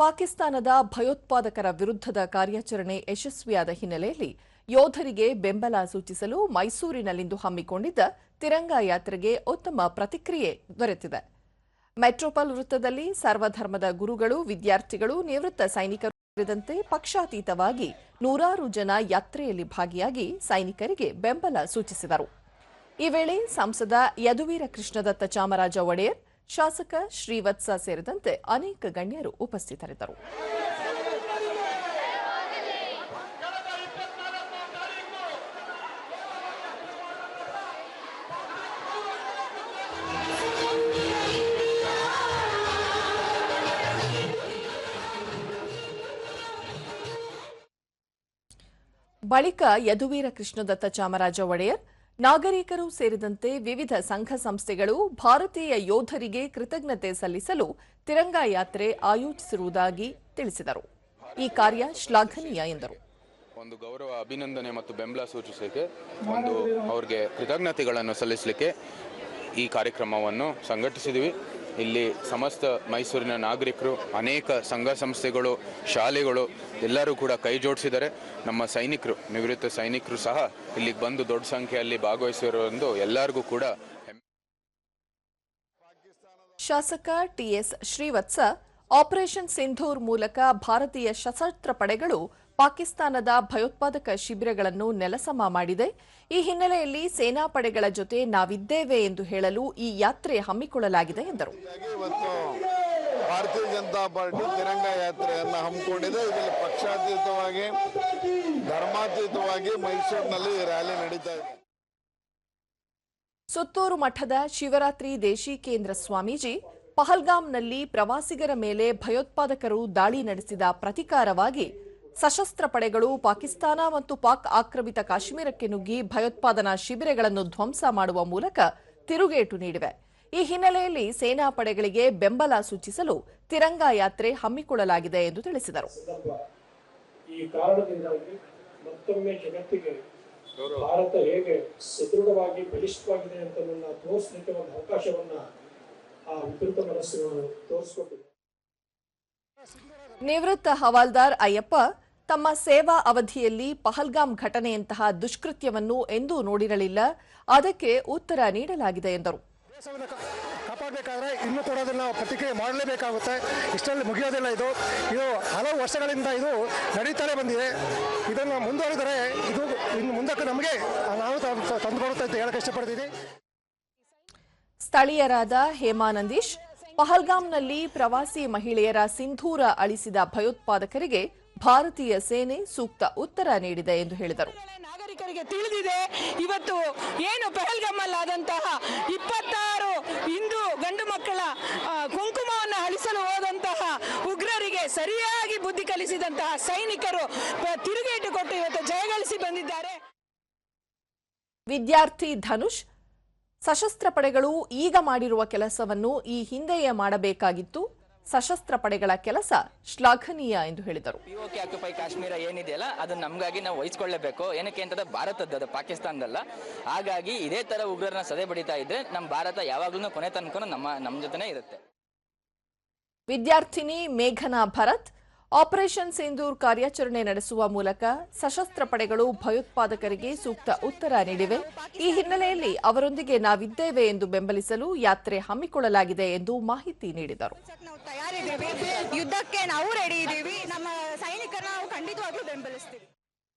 ಪಾಕಿಸ್ತಾನದ ಭಯೋತ್ಪಾದಕರ ವಿರುದ್ಧದ ಕಾರ್ಯಾಚರಣೆ ಯಶಸ್ವಿಯಾದ ಹಿನ್ನೆಲೆಯಲ್ಲಿ ಯೋಧರಿಗೆ ಬೆಂಬಲ ಸೂಚಿಸಲು ಮೈಸೂರಿನಲ್ಲಿಂದು ಹಮ್ಮಿಕೊಂಡಿದ್ದ ತಿರಂಗ ಯಾತ್ರೆಗೆ ಉತ್ತಮ ಪ್ರತಿಕ್ರಿಯೆ ದೊರೆತಿದೆ. ಮೆಟ್ರೋಪಾಲ್ ವೃತ್ತದಲ್ಲಿ ಸರ್ವಧರ್ಮದ ಗುರುಗಳು, ವಿದ್ಯಾರ್ಥಿಗಳು, ನಿವೃತ್ತ ಸೈನಿಕರು ಸೇರಿದಂತೆ ಪಕ್ಷಾತೀತವಾಗಿ ನೂರಾರು ಜನ ಯಾತ್ರೆಯಲ್ಲಿ ಭಾಗಿಯಾಗಿ ಸೈನಿಕರಿಗೆ ಬೆಂಬಲ ಸೂಚಿಸಿದರು. ಈ ವೇಳೆ ಸಂಸದ ಯದುವೀರ ಕೃಷ್ಣದತ್ತ ಚಾಮರಾಜ ಒಡೆಯರ್ ಶಾಸಕ ಶ್ರೀವತ್ಸ ಸೇರಿದಂತೆ ಅನೇಕ ಗಣ್ಯರು ಉಪಸ್ಥಿತರಿದ್ದರು. ಬಳಿಕ ಯದುವೀರ ಕೃಷ್ಣದತ್ತ ಚಾಮರಾಜ ಒಡೆಯರ್ ನಾಗರಿಕರು ಸೇರಿದಂತೆ ವಿವಿಧ ಸಂಘ ಸಂಸ್ಥೆಗಳು ಭಾರತೀಯ ಯೋಧರಿಗೆ ಕೃತಜ್ಞತೆ ಸಲ್ಲಿಸಲು ತಿರಂಗ ಯಾತ್ರೆ ಆಯೋಜಿಸಿರುವುದಾಗಿ ತಿಳಿಸಿದರು. ಈ ಕಾರ್ಯ ಶ್ಲಾಘನೀಯ ಎಂದರು. ಒಂದು ಗೌರವ, ಅಭಿನಂದನೆ ಮತ್ತು ಬೆಂಬಲ ಸೂಚಿಸಲಿಕ್ಕೆ ಒಂದು ಅವ್ರಿಗೆ ಕೃತಜ್ಞತೆಗಳನ್ನು ಸಲ್ಲಿಸಲಿಕ್ಕೆ ಈ ಕಾರ್ಯಕ್ರಮವನ್ನು ಸಂಘಟಿಸಿದ್ವಿ. ಇಲ್ಲಿ ಸಮಸ್ತ ಮೈಸೂರಿನ ನಾಗರಿಕರು, ಅನೇಕ ಸಂಘ ಸಂಸ್ಥೆಗಳು, ಶಾಲೆಗಳು, ಎಲ್ಲರೂ ಕೂಡ ಕೈ ಜೋಡಿಸಿದ್ದಾರೆ. ನಮ್ಮ ಸೈನಿಕರು, ನಿವೃತ್ತ ಸೈನಿಕರು ಸಹ ಇಲ್ಲಿಗೆ ಬಂದು ದೊಡ್ಡ ಸಂಖ್ಯೆಯಲ್ಲಿ ಭಾಗವಹಿಸಿರುವುದು ಎಲ್ಲರಿಗೂ ಕೂಡ ಶಾಸಕ ಟಿಎಸ್ ಶ್ರೀವತ್ಸ, ಆಪರೇಷನ್ ಸಿಂಧೂರ್ ಮೂಲಕ ಭಾರತೀಯ ಸಶಸ್ತ್ರ ಪಡೆಗಳು ಪಾಕಿಸ್ತಾನದ ಭಯೋತ್ಪಾದಕ ಶಿಬಿರಗಳನ್ನು ನೆಲಸಮ ಮಾಡಿದೆ. ಈ ಹಿನ್ನೆಲೆಯಲ್ಲಿ ಸೇನಾಪಡೆಗಳ ಜೊತೆ ನಾವಿದ್ದೇವೆ ಎಂದು ಹೇಳಲು ಈ ಯಾತ್ರೆ ಹಮ್ಮಿಕೊಳ್ಳಲಾಗಿದೆ ಎಂದರು. ಭಾರತೀಯ ಜನತಾ ಪಾರ್ಟಿ ತಿರಂಗ ಯಾತ್ರೆಯನ್ನು ಹಮ್ಮಿಕೊಂಡಿದೆ. ಇದರಲ್ಲಿ ಪಕ್ಷಾತೀತವಾಗಿ ಧರ್ಮಾತೀತವಾಗಿ ಮೈಸೂರಿನಲ್ಲಿ ರ್ಯಾಲಿ ನಡೀತಾ ಇದೆ. ಸುತ್ತೂರು ಮಠದ ಶಿವರಾತ್ರಿ ದೇಶಿಕೇಂದ್ರ ಸ್ವಾಮೀಜಿ ಪಹಲ್ಗಾಮ್ನಲ್ಲಿ ಪ್ರವಾಸಿಗರ ಮೇಲೆ ಭಯೋತ್ಪಾದಕರು ದಾಳಿ ನಡೆಸಿದ ಪ್ರತಿಕಾರವಾಗಿ ಸಶಸ್ತ್ರ ಪಡೆಗಳು ಪಾಕಿಸ್ತಾನ ಮತ್ತು ಪಾಕ್ ಆಕ್ರಮಿತ ಕಾಶ್ಮೀರಕ್ಕೆ ನುಗ್ಗಿ ಭಯೋತ್ಪಾದನಾ ಶಿಬಿರಗಳನ್ನು ಧ್ವಂಸ ಮಾಡುವ ಮೂಲಕ ತಿರುಗೇಟು ನೀಡಿವೆ. ಈ ಹಿನ್ನೆಲೆಯಲ್ಲಿ ಸೇನಾ ಪಡೆಗಳಿಗೆ ಬೆಂಬಲ ಸೂಚಿಸಲು ತಿರಂಗ ಯಾತ್ರೆ ಹಮ್ಮಿಕೊಳ್ಳಲಾಗಿದೆ ಎಂದು ತಿಳಿಸಿದರು. ಈ ಕಾರಣದಿಂದಾಗಿ ಮತ್ತೊಮ್ಮೆ ಜಗತ್ತಿಗೆ ಭಾರತ ಹೇಗೆ ಸದೃಢವಾಗಿ ಬಲಿಷ್ಠವಾಗಿದೆ ಅಂತ ತೋರಿಸಲಿಕ್ಕೆ ಒಂದು ಅವಕಾಶವನ್ನ ಆ ವಿಕೃತ ಮನಸ್ಸುಗಳು ತೋರಿಸಿಕೊಟ್ಟಿದೆ ನಿವೃತ್ತ ಹವಾಲ್ದಾರ್ ಅಯ್ಯಪ್ಪ ತಮ್ಮ ಸೇವಾ ಅವಧಿಯಲ್ಲಿ ಪಹಲ್ಗಾಮ್ ಘಟನೆಯಂತಹ ದುಷ್ಕೃತ್ಯವನ್ನು ಎಂದೂ ನೋಡಿರಲಿಲ್ಲ. ಅದಕ್ಕೆ ಉತ್ತರ ನೀಡಲಾಗಿದೆ ಎಂದರು. ಕಾಪಾಡಬೇಕಾದ್ರೆ ಇನ್ನೂ ಕೂಡ ಅದನ್ನು ಪ್ರತಿಕ್ರಿಯೆ ಮಾಡಲೇಬೇಕಾಗುತ್ತೆ. ಇಷ್ಟರಲ್ಲಿ ಮುಗಿಯೋದಿಲ್ಲ ಇದು. ಇದು ಹಲವು ವರ್ಷಗಳಿಂದ ಇದು ನಡೀತಾನೆ ಬಂದಿದೆ. ಇದನ್ನು ಮುಂದುವರೆದರೆ ಇದು ಇನ್ನು ಮುಂದಕ್ಕೆ ನಮಗೆ ನಾವು ತಂದು ತಂದುಕೊಡುತ್ತೆ ಅಂತ ಹೇಳಕ್ಕೆ ಇಷ್ಟಪಡ್ತೀನಿ. ಸ್ಥಳೀಯರಾದ ಹೇಮಾನಂದೀಶ್ ಪಹಲ್ಗಾಮ್ನಲ್ಲಿ ಪ್ರವಾಸಿ ಮಹಿಳೆಯರ ಸಿಂಧೂರ ಅಳಿಸಿದ ಭಯೋತ್ಪಾದಕರಿಗೆ ಭಾರತೀಯ ಸೇನೆ ಸೂಕ್ತ ಉತ್ತರ ನೀಡಿದೆ ಎಂದು ಹೇಳಿದರು. ನಾಗರಿಕರಿಗೆ ತಿಳಿದಿದೆ ಇವತ್ತು ಏನು ಪೆಹಲ್ಗಮ್ಮಲ್ ಆದಂತಹ ಇಪ್ಪತ್ತಾರು ಹಿಂದೂ ಗಂಡು ಮಕ್ಕಳ ಕುಂಕುಮವನ್ನು ಅಳಿಸಲು ಹೋದಂತಹ ಉಗ್ರರಿಗೆ ಸರಿಯಾಗಿ ಬುದ್ಧಿ ಕಲಿಸಿದಂತಹ ಸೈನಿಕರು ತಿರುಗೇಟು ಕೊಟ್ಟು ಇವತ್ತು ಜಯಗಳಿಸಿ ಬಂದಿದ್ದಾರೆ. ವಿದ್ಯಾರ್ಥಿ ಧನುಷ್ ಸಶಸ್ತ್ರ ಪಡೆಗಳು ಈಗ ಮಾಡಿರುವ ಕೆಲಸವನ್ನು ಈ ಹಿಂದೆಯೇ ಮಾಡಬೇಕಾಗಿತ್ತು. ಸಶಸ್ತ್ರ ಪಡೆಗಳ ಕೆಲಸ ಶ್ಲಾಘನೀಯ ಎಂದು ಹೇಳಿದರು. ಪಿಒಕೆ ಆಕ್ಯುಪೈ ಕಾಶ್ಮೀರ ಏನಿದೆಯಲ್ಲ ಅದನ್ನ ನಮಗಾಗಿ ನಾವು ವಹಿಸ್ಕೊಳ್ಳೇಬೇಕು. ಏನಕ್ಕೆ ಅಂತಂದ್ರೆ ಭಾರತದ್ದು ಅದು ಪಾಕಿಸ್ತಾನದಲ್ಲ. ಹಾಗಾಗಿ ಇದೇ ತರ ಉಗ್ರರನ್ನ ಸದೆ ಬಡಿತಾ ಇದ್ರೆ ನಮ್ಮ ಭಾರತ ಯಾವಾಗ್ಲೂ ಕೊನೆ ತನಕ ನಮ್ಮ ನಮ್ಮ ಜೊತೆನೇ ಇರುತ್ತೆ. ವಿದ್ಯಾರ್ಥಿನಿ ಮೇಘನಾ ಭರತ್ ಆಪರೇಷನ್ ಸಿಂಧೂರ್ ಕಾರ್ಯಾಚರಣೆ ನಡೆಸುವ ಮೂಲಕ ಸಶಸ್ತ್ರ ಪಡೆಗಳು ಭಯೋತ್ಪಾದಕರಿಗೆ ಸೂಕ್ತ ಉತ್ತರ ನೀಡಿವೆ. ಈ ಹಿನ್ನೆಲೆಯಲ್ಲಿ ಅವರೊಂದಿಗೆ ನಾವಿದ್ದೇವೆ ಎಂದು ಬೆಂಬಲಿಸಲು ಯಾತ್ರೆ ಹಮ್ಮಿಕೊಳ್ಳಲಾಗಿದೆ ಎಂದು ಮಾಹಿತಿ ನೀಡಿದರು.